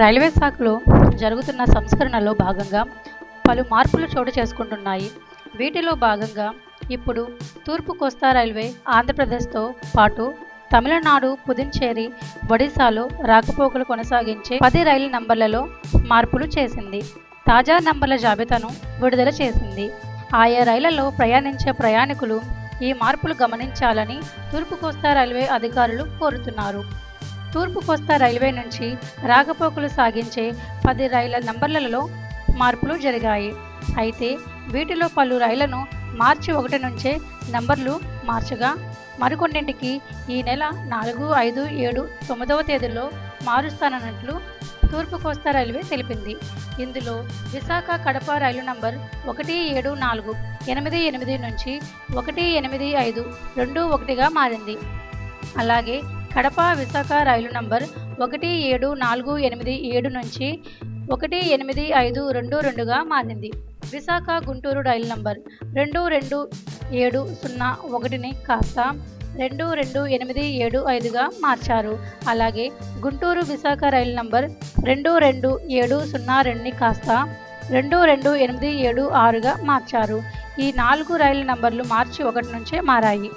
Railway శాఖలో జరుగుతున్న సంస్కరణలో భాగంగా పలు మార్పులు చోటు చేసుకుంటున్నాయి. వీటిలో భాగంగా ఇప్పుడు తూర్పు కోస్తా రైల్వే ఆంధ్రప్రదేశ్తో పాటు తమిళనాడు పుదుచ్చేరి ఒడిశాలో రాకపోకలు కొనసాగించే పది రైలు నంబర్లలో మార్పులు చేసింది. తాజా నంబర్ల జాబితాను విడుదల చేసింది. ఆయా రైళ్ళలో ప్రయాణించే ప్రయాణికులు ఈ మార్పులు గమనించాలని తూర్పు కోస్తా రైల్వే అధికారులు కోరుతున్నారు. తూర్పు కోస్తా రైల్వే నుంచి రాకపోకలు సాగించే పది రైళ్ళ నంబర్లలో మార్పులు జరిగాయి. అయితే వీటిలో పలు రైళ్ళను మార్చి ఒకటి నుంచే నంబర్లు మార్చగా మరికొన్నింటికి ఈ నెల నాలుగు ఐదు ఏడు తొమ్మిదవ తేదీల్లో మారుస్తానన్నట్లు తూర్పు కోస్తా రైల్వే తెలిపింది. ఇందులో విశాఖ కడప రైలు నంబర్ ఒకటి ఏడు నాలుగు ఎనిమిది ఎనిమిది నుంచి ఒకటి ఎనిమిది ఐదు రెండు ఒకటిగా మారింది. అలాగే కడప విశాఖ రైలు నంబర్ ఒకటి ఏడు నాలుగు ఎనిమిది ఏడు నుంచి ఒకటి ఎనిమిది ఐదు రెండు రెండుగా మారింది. విశాఖ గుంటూరు రైలు నంబర్ రెండు రెండు ఏడు సున్నా ఒకటిని కాస్త రెండు రెండు ఎనిమిది ఏడు ఐదుగా మార్చారు. అలాగే గుంటూరు విశాఖ రైలు నంబర్ రెండు రెండు ఏడు సున్నా రెండుని కాస్త రెండు రెండు ఎనిమిది ఏడు ఆరుగా మార్చారు. ఈ నాలుగు రైలు నంబర్లు మార్చి ఒకటి నుంచే మారాయి.